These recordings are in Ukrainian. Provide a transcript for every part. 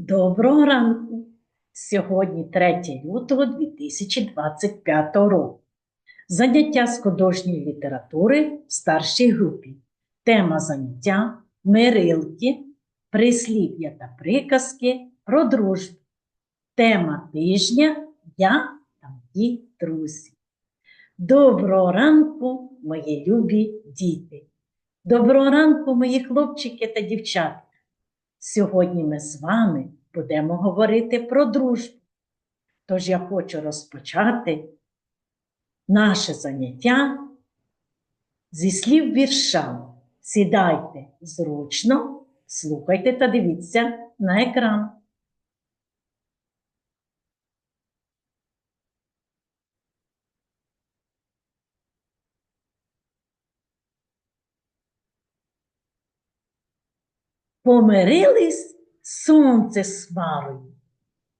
Доброго ранку! Сьогодні 3 лютого 2025 року. Заняття з художньої літератури в старшій групі. Тема заняття Мирилки, прислів'я та приказки про дружбу. Тема тижня Я та мої друзі. Доброго ранку, мої любі діти! Доброго ранку, мої хлопчики та дівчатка! Сьогодні ми з вами будемо говорити про дружбу. Тож я хочу розпочати наше заняття зі слів вірша. Сідайте зручно, слухайте та дивіться на екран. Помирились сонце з хмарою,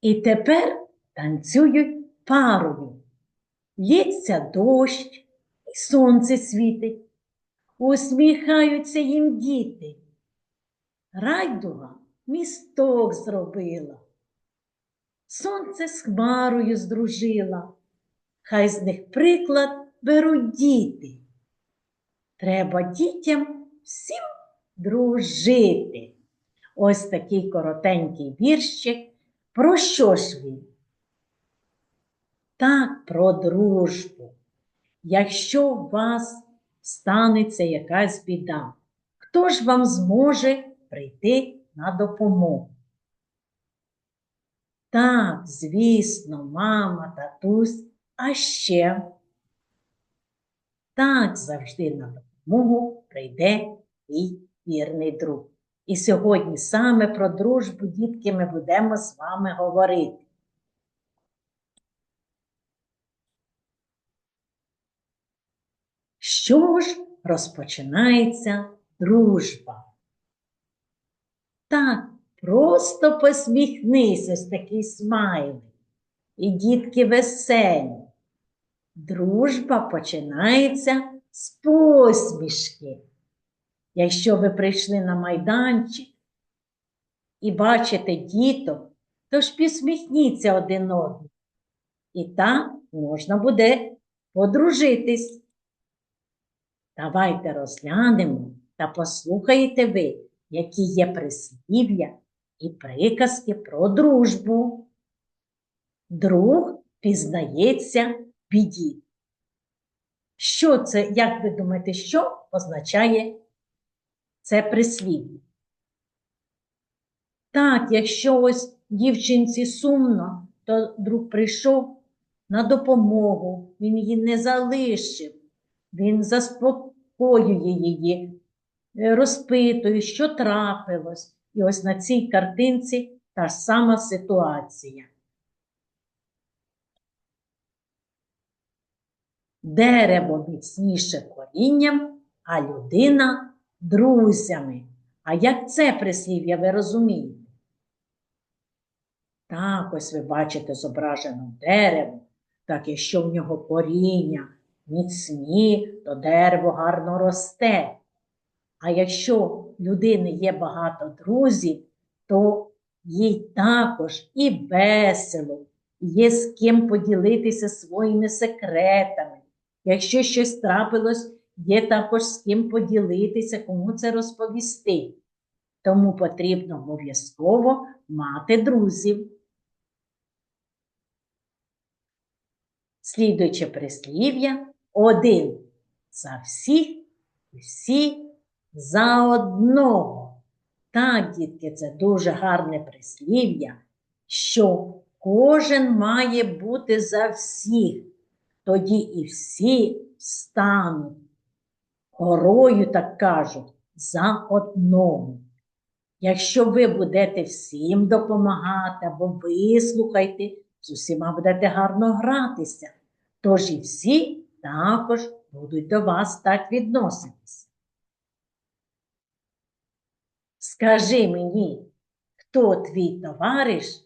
і тепер танцюють парою. Лється дощ, і сонце світить, усміхаються їм діти. Райдуга місток зробила, сонце з хмарою здружила, хай з них приклад беруть діти. Треба дітям всім дружити. Ось такий коротенький вірщик. Про що ж він? Так, про дружбу. Якщо у вас станеться якась біда, хто ж вам зможе прийти на допомогу? Так, звісно, мама, татусь, а ще так завжди на допомогу прийде твій вірний друг. І сьогодні саме про дружбу, дітки, ми будемо з вами говорити. Що ж розпочинається дружба? Так, просто посміхнись ось такий смайлик. І дітки веселі. Дружба починається з посмішки. Якщо ви прийшли на майданчик і бачите діток, то ж посміхніться один одному. І так можна буде подружитись. Давайте розглянемо та послухайте ви, які є прислів'я і приказки про дружбу. Друг пізнається в біді. Що це, як ви думаєте, що означає це прислів'я? Так, якщо ось дівчинці сумно, то друг прийшов на допомогу, він її не залишив, він заспокоює її, е, розпитує, що трапилось. І ось на цій картинці та сама ситуація. Дерево міцніше корінням, а людина друзями. А як це прислів'я ви розумієте? Так, ось ви бачите зображено дерево, так якщо в нього коріння міцні, то дерево гарно росте. А якщо в людини є багато друзів, то їй також і весело, є з ким поділитися своїми секретами. Якщо щось трапилось, є також з ким поділитися, кому це розповісти. Тому потрібно обов'язково мати друзів. Слідуюче прислів'я один за всіх, і всі за одного. Так, дітки, це дуже гарне прислів'я, що кожен має бути за всіх, тоді і всі стануть горою, так кажуть, за одного. Якщо ви будете всім допомагати або вислухайте, з усіма будете гарно гратися, тож і всі також будуть до вас так відноситися. Скажи мені, хто твій товариш,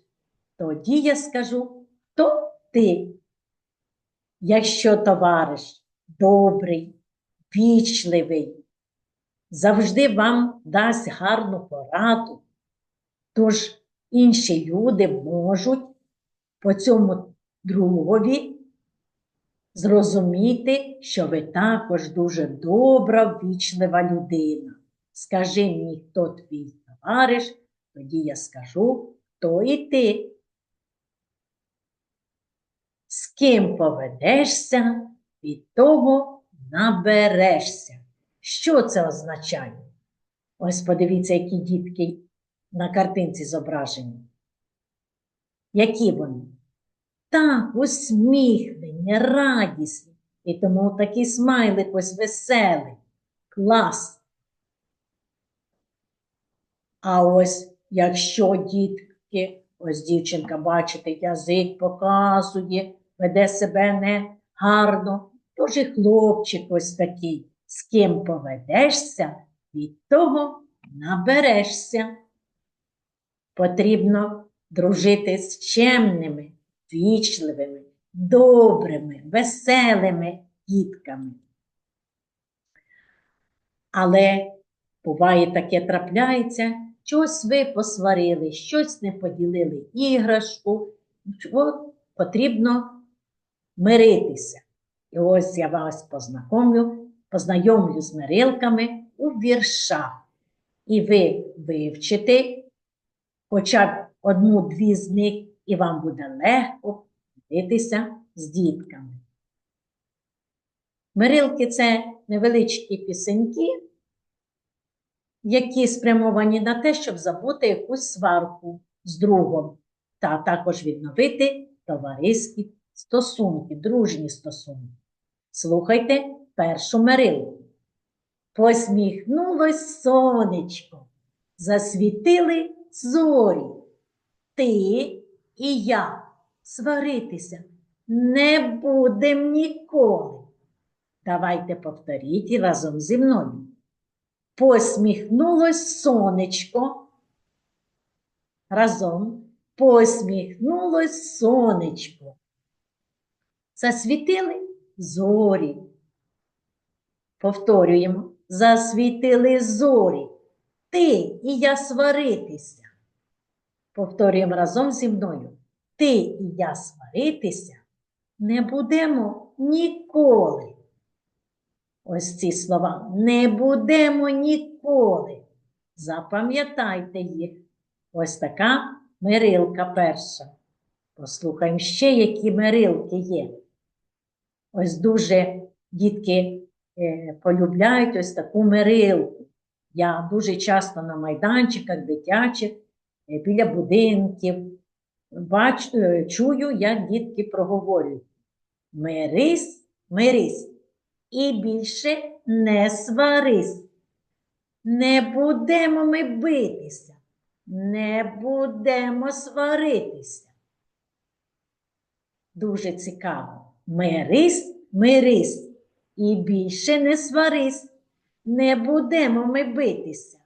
тоді я скажу, хто ти. Якщо товариш добрий, вічливий, завжди вам дасть гарну пораду, тож інші люди можуть по цьому другові зрозуміти, що ви також дуже добра, ввічлива людина. Скажи мені, хто твій товариш, тоді я скажу, хто і ти. З ким поведешся, від того наберешся. Що це означає? Ось подивіться, які дітки на картинці зображені. Які вони? Так, усміхнені, радісні. І тому такий смайлик ось веселий. Клас. А ось якщо дітки, ось дівчинка, бачите, язик показує, веде себе не гарно, тож і хлопчик ось такий, з ким поведешся, від того наберешся. Потрібно дружити з чемними, вічливими, добрими, веселими дітками. Але буває таке трапляється, щось ви посварили, щось не поділили іграшку. От потрібно миритися. І ось я вас познайомлю, познайомлю з мирилками у віршах. І ви вивчите хоча б одну-дві з них, і вам буде легко миритися з дітками. Мирилки це невеличкі пісеньки, які спрямовані на те, щоб забути якусь сварку з другом, та також відновити товариські стосунки, дружні стосунки. Слухайте першу мирилку. Посміхнулось сонечко, засвітили зорі. Ти і я сваритися не будем ніколи. Давайте повторіть разом зі мною. Посміхнулось сонечко. Разом посміхнулось сонечко. Засвітили зорі. Повторюємо, засвітили зорі. Ти і я сваритися. Повторюємо разом зі мною. Ти і я сваритися не будемо ніколи. Ось ці слова не будемо ніколи. Запам'ятайте їх. Ось така мирилка перша. Послухаємо ще, які мирилки є. Ось дуже дітки е, полюбляють ось таку мирилку. Я дуже часто на майданчиках дитячих, е, біля будинків бач, е, чую, як дітки проговорюють. Мирись, мирись. І більше не сварись. Не будемо ми битися, не будемо сваритися. Дуже цікаво. Мирись, мирись. І більше не сварись. Не будемо ми битися,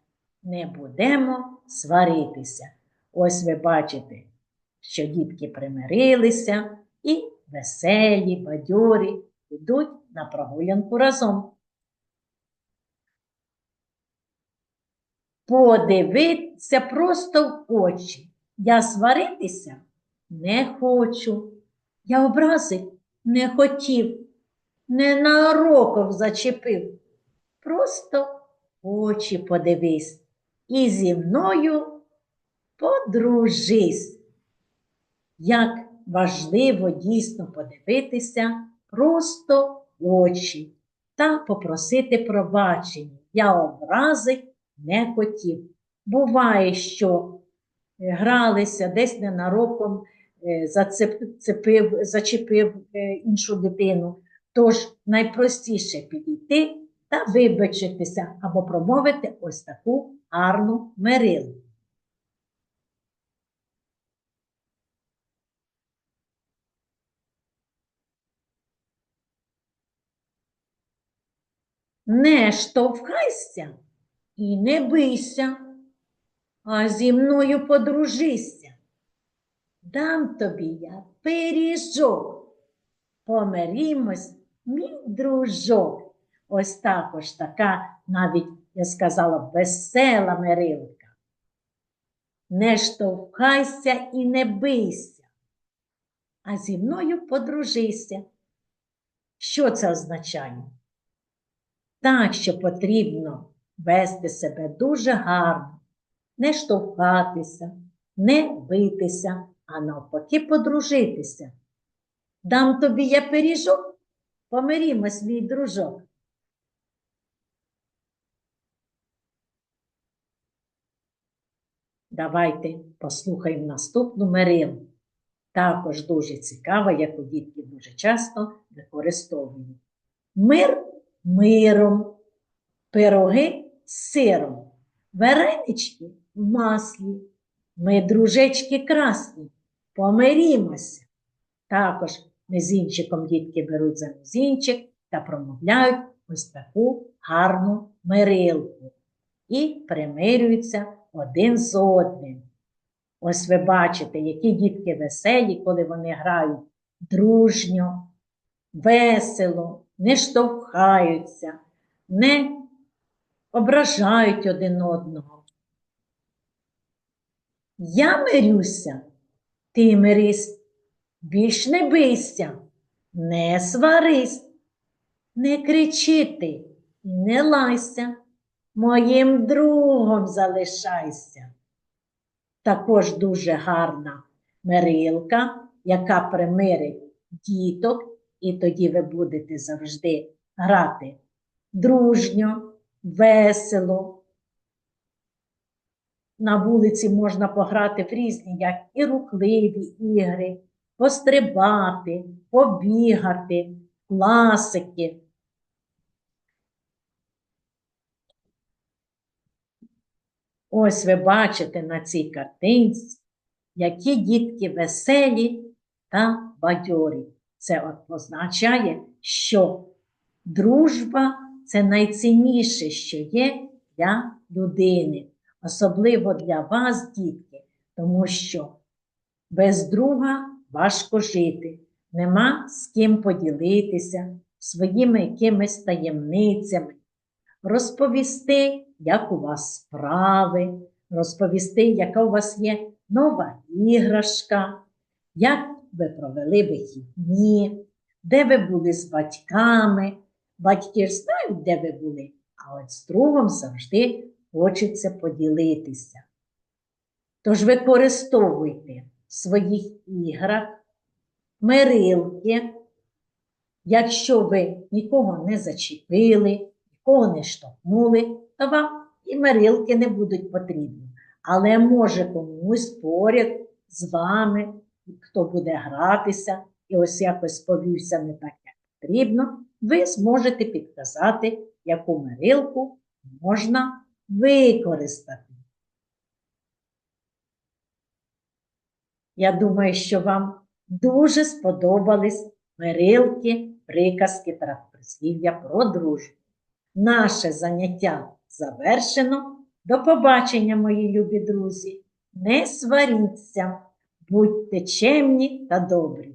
не будемо сваритися. Ось ви бачите, що дітки примирилися і веселі, бадьорі йдуть на прогулянку разом. Подивитися просто в очі. Я сваритися не хочу. Я образив не хотів, ненароком зачепив. Просто очі подивись і зі мною подружись. Як важливо дійсно подивитися просто очі та попросити пробачення. Я образить не хотів. Буває, що е, гралися десь ненароком зацепив, зачепив е, іншу дитину. Тож найпростіше підійти та вибачитися або промовити ось таку гарну мирилу. Не штовхайся і не бийся, а зі мною подружися. Дам тобі я пиріжок, помирімось, мій дружок. Ось також така, навіть, я сказала, весела мирилка. не штовхайся і не бийся, а зі мною подружися. Що це означає? Так, що потрібно вести себе дуже гарно, не штовхатися, не битися, а навпаки подружитися. Дам тобі я пиріжок, помирімось, мій дружок. Давайте послухаємо наступну мирилу. Також дуже цікава, яку дітки дуже часто використовують. Мир миром, пироги сиром, варенички в маслі. Ми, дружечки красні, помирімося. Також мизинчиком дітки беруть за мизинчик та промовляють ось таку гарну мирилку і примирюються один з одним. Ось ви бачите, які дітки веселі, коли вони грають дружньо, весело, не штовхаються, не ображають один одного. Я мирюся, ти мирись, більш не бийся, не сварись, не кричи ти і не лайся, моїм другом залишайся. Також дуже гарна мирилка, яка примирить діток, і тоді ви будете завжди грати дружньо, весело. На вулиці можна пограти в різні, як і рухливі ігри, пострибати, побігати, класики. Ось ви бачите на цій картинці, які дітки веселі та бадьорі. Це означає, що дружба це найцінніше, що є для людини, особливо для вас, дітки, тому що без друга важко жити, нема з ким поділитися своїми якимись таємницями, розповісти, як у вас справи, розповісти, яка у вас є нова іграшка, як ви провели вихідні, де ви були з батьками. Батьки ж знають, де ви були, а от з другом завжди хочеться поділитися. Тож використовуйте в своїх іграх мирилки, якщо ви нікого не зачепили, нікого не штовхнули, то вам і мирилки не будуть потрібні. Але може комусь поряд з вами, хто буде гратися і ось якось повівся не так, як потрібно, ви зможете підказати, яку мирилку можна використати. Я думаю, що вам дуже сподобались мирилки, приказки та прислів'я про дружбу. Наше заняття завершено. До побачення, мої любі друзі. Не сваріться, будьте чемні та добрі.